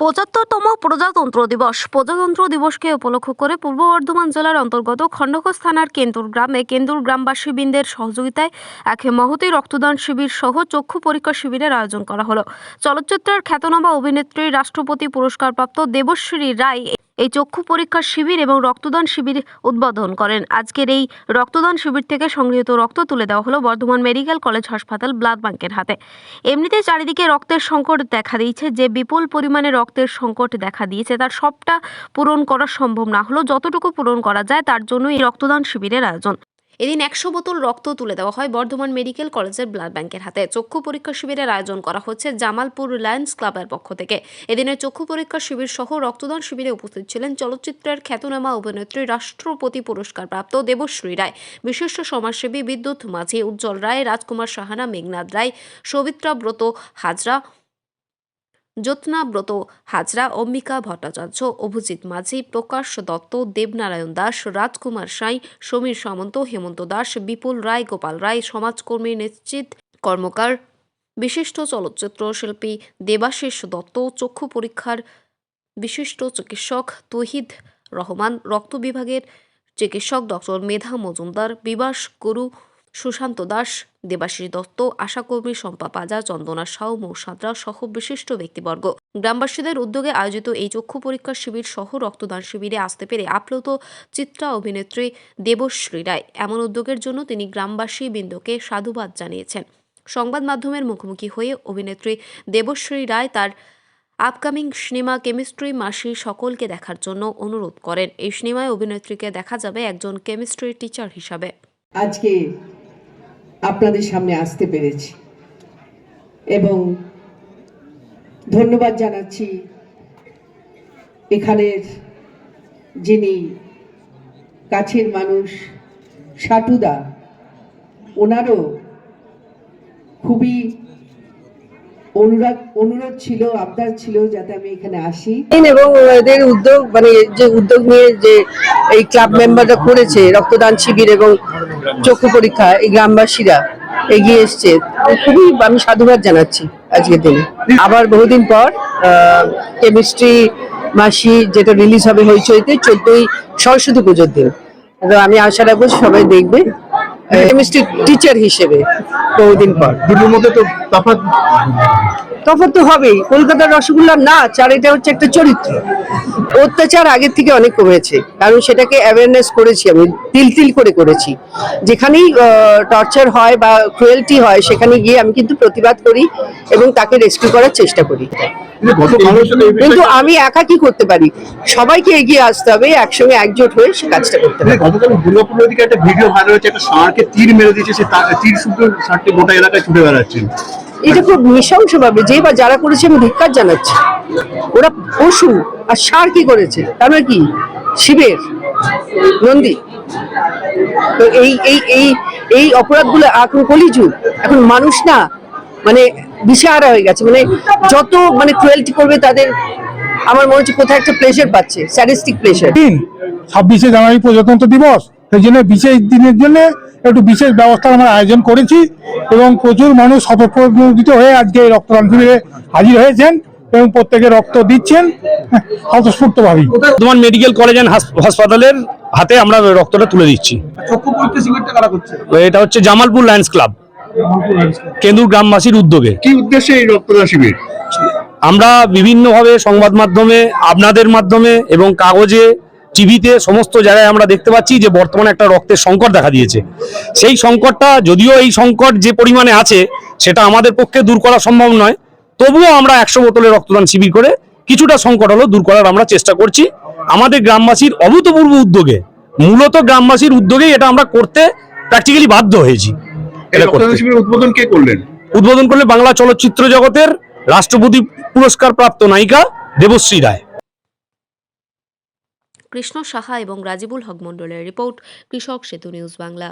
পঁচাত্তরতম প্রজাতন্ত্র দিবস। প্রজাতন্ত্র দিবসকে উপলক্ষ করে পূর্ব বর্ধমান জেলার অন্তর্গত খণ্ডকোষ থানার কেন্দুর গ্রামে কেন্দুর গ্রামবাসীবৃন্দের সহযোগিতায় এক মহতি রক্তদান শিবির সহ চক্ষু পরীক্ষা শিবিরের আয়োজন করা হলো। চলচ্চিত্রের খ্যাতনামা অভিনেত্রী, রাষ্ট্রপতি পুরস্কারপ্রাপ্ত দেবশ্রী রায় এই চক্ষু পরীক্ষা শিবির এবং রক্তদান শিবির উদ্বোধন করেন। আজকের এই রক্তদান শিবির থেকে সংগৃহীত রক্ত তুলে দেওয়া হলো বর্ধমান মেডিকেল কলেজ হাসপাতাল ব্লাড ব্যাংকের হাতে। এমনিতে চারিদিকে রক্তের সংকট দেখা দিয়েছে, যে বিপুল পরিমাণে রক্তের সংকট দেখা দিয়েছে, তার সবটা পূরণ করা সম্ভব না হলেও যতটুকু পূরণ করা যায়, তার জন্য এই রক্তদান শিবিরের আয়োজন। এদিন একশো বোতল রক্ত তুলে দেওয়া হয় বর্ধমান মেডিকেল কলেজের ব্লাড ব্যাংকের হাতে। চক্ষু পরীক্ষা শিবিরের আয়োজন করা হচ্ছে জামালপুর রিলায়েন্স ক্লাবের পক্ষ থেকে। এদিনের চক্ষু পরীক্ষা শিবির সহ রক্তদান শিবিরে উপস্থিত ছিলেন চলচ্চিত্রের খ্যাতনামা অভিনেত্রী, রাষ্ট্রপতি পুরস্কার প্রাপ্ত দেবশ্রী রায়, বিশিষ্ট সমাজসেবী বিদ্যুৎ মাঝি, উজ্জ্বল রায়, রাজকুমার সাহানা মেঘনাথ রায় সবিত্রা ব্রত, হাজরা জ্যোৎস্নাব্রত হাজরা অম্বিকা ভট্টাচার্য, অভিজিৎ মাঝি, প্রকাশ দত্ত, দেবনারায়ণ দাস, রাজকুমার সাঁই, সমীর সামন্ত, হেমন্ত দাস, বিপুল রায়, গোপাল রায়, সমাজকর্মী নিশ্চিত কর্মকার, বিশিষ্ট চলচ্চিত্র শিল্পী দেবাশিস দত্ত, চক্ষু পরীক্ষার বিশিষ্ট চিকিৎসক তহিদ রহমান, রক্ত বিভাগের চিকিৎসক ডক্টর মেধা মজুমদার, বিবাস গুরু সুশান্ত দাস, দেবাশিস দত্ত, আশাকর্মী শম্পা পাজা, চন্দনা সাউ মৌসাদরা সহ বিশিষ্ট ব্যক্তিবর্গ। গ্রামবাসীদের উদ্যোগে আয়োজিত এই চক্ষু পরীক্ষা শিবির সহ রক্তদান শিবিরে আসতে পেরে আপ্লুত চিত্রা অভিনেত্রী দেবশ্রী রায়। এমন উদ্যোগের জন্য তিনি গ্রামবাসী বৃন্দকে সাধুবাদ জানিয়েছেন। সংবাদ মাধ্যমের মুখোমুখি হয়ে অভিনেত্রী দেবশ্রী রায় তার আপকামিং সিনেমা কেমিস্ট্রি মাসি সকলকে দেখার জন্য অনুরোধ করেন। এই সিনেমায় অভিনেত্রীকে দেখা যাবে একজন কেমিস্ট্রি টিচার হিসাবে। আজকে আপনাদের সামনে আসতে পেরেছি। এবং ধন্যবাদ জানাচ্ছি এখানের যিনি কাছের মানুষ সাটুদা ওনারও খুবই অনুরাগ, অনুরোধ ছিল, আবদার ছিল যাতে আমি এখানে আসি। এবং এদের উদ্যোগ মানে যে উদ্যোগ নিয়ে যে এই ক্লাব মেম্বাররা করেছে, রক্তদান শিবির এবং চক্ষু পরীক্ষা, এই গ্রামবাসীরা এগিয়ে এসছে। খুবই আমি সাধুবাদ জানাচ্ছি আজকের দিনে। আবার বহুদিন পর কেমিস্ট্রি মাসি যেটা রিলিজ হবে হইচইতে চোদ্দই সরস্বতী পুজোর দিন। তো আমি আশা রাখব সবাই দেখবে, কেমিস্ট্রি টিচার হিসেবে। বহুদিন পর। দুটোর মধ্যে তো তফাৎ তফাৎ তো হবেই। কলকাতার রসগোল্লার নাচ আর এটা হচ্ছে একটা চরিত্র। অত্যাচার আগের থেকে অনেক কমেছে কারণ সেটাকে অ্যাওয়ারনেস করেছি আমি তিল তিল করে করেছি। যেখানেই টর্চার হয় বা ক্রুয়েলটি হয় সেখানে গিয়ে আমি কিন্তু প্রতিবাদ করি এবং তাকে রেস্কিউ করার চেষ্টা করি। কিন্তু আমি একা কি করতে পারি? সবাইকে এগিয়ে আসতে হবে একসঙ্গে একজোট হয়ে সে কাজটা করতে হবে। মানে গতকাল দুর্গাপুরের দিকে একটা ভিডিও ভাইরাল হচ্ছে একটা ষাঁড়কে তীর মেরে দিয়েছে সে তীর শুদ্ধ ষাঁড়টি গোটা এলাকায় ছুটে বেড়াচ্ছেন। এটা খুব নৃশংস ভাবে যে বা যারা করেছে আমি ধিক্কার জানাচ্ছি। ওরা পশু আর সার কি করেছে? তার মানে কি? শিবের নন্দী। তো এই এই এই এই অপরাধগুলো এখন কলিযুগ। এখন মানুষ না মানে দিশেহারা হয়ে গেছে। মানে যত মানে ক্রুয়েলটি করবে তাদের আমার মনে হচ্ছে কোথায় একটা প্লেজার পাচ্ছে স্যাডিস্টিক প্লেজার দিন ছাব্বিশে জানুয়ারি প্রজাতন্ত্র দিবস। সেই জন্য বিশেষ দিনের জন্য একটু বিশেষ ব্যবস্থা আমরা আয়োজন করেছি এবং প্রচুর মানুষ স্বতঃপ্রণোদিত হয়ে আজকে এই রক্তদান শিবিরে হাজির হয়েছেন এবং প্রত্যেকে রক্ত দিচ্ছেন স্বতঃস্ফূর্তভাবেই। বর্ধমান মেডিকেল কলেজ অ্যান্ড হাসপাতালের হাতে আমরা রক্তটা তুলে দিচ্ছি। এটা হচ্ছে জামালপুর লায়ন্স ক্লাব কেন্দুর গ্রামবাসীর উদ্যোগে। কি উদ্দেশ্যে এই রক্তদান শিবির? আমরা বিভিন্নভাবে সংবাদ মাধ্যমে আপনাদের মাধ্যমে এবং কাগজে টিভিতে সমস্ত জায়গায় আমরা দেখতে পাচ্ছি যে বর্তমানে একটা রক্তের সংকট দেখা দিয়েছে। সেই সংকটটা যদিও এই সংকট যে পরিমাণে আছে সেটা আমাদের পক্ষে দূর করা সম্ভব নয়। তবুও আমরা একশো বোতলের রক্তদান শিবির করে কিছুটা সংকট হলো দূর করার আমরা চেষ্টা করছি। আমাদের গ্রামবাসীর অভূতপূর্ব উদ্যোগে মূলত গ্রামবাসীর উদ্যোগেই এটা আমরা করতে প্র্যাকটিক্যালি বাধ্য হয়েছি। উদ্বোধন কে করলেন? উদ্বোধন করলে বাংলা চলচ্চিত্র জগতের রাষ্ট্রপতি পুরস্কার প্রাপ্ত নায়িকা দেবশ্রী রায়। কৃষ্ণ সাহা এবং রাজিবুল হক মণ্ডলের রিপোর্ট কৃষক সেতু নিউজ বাংলা।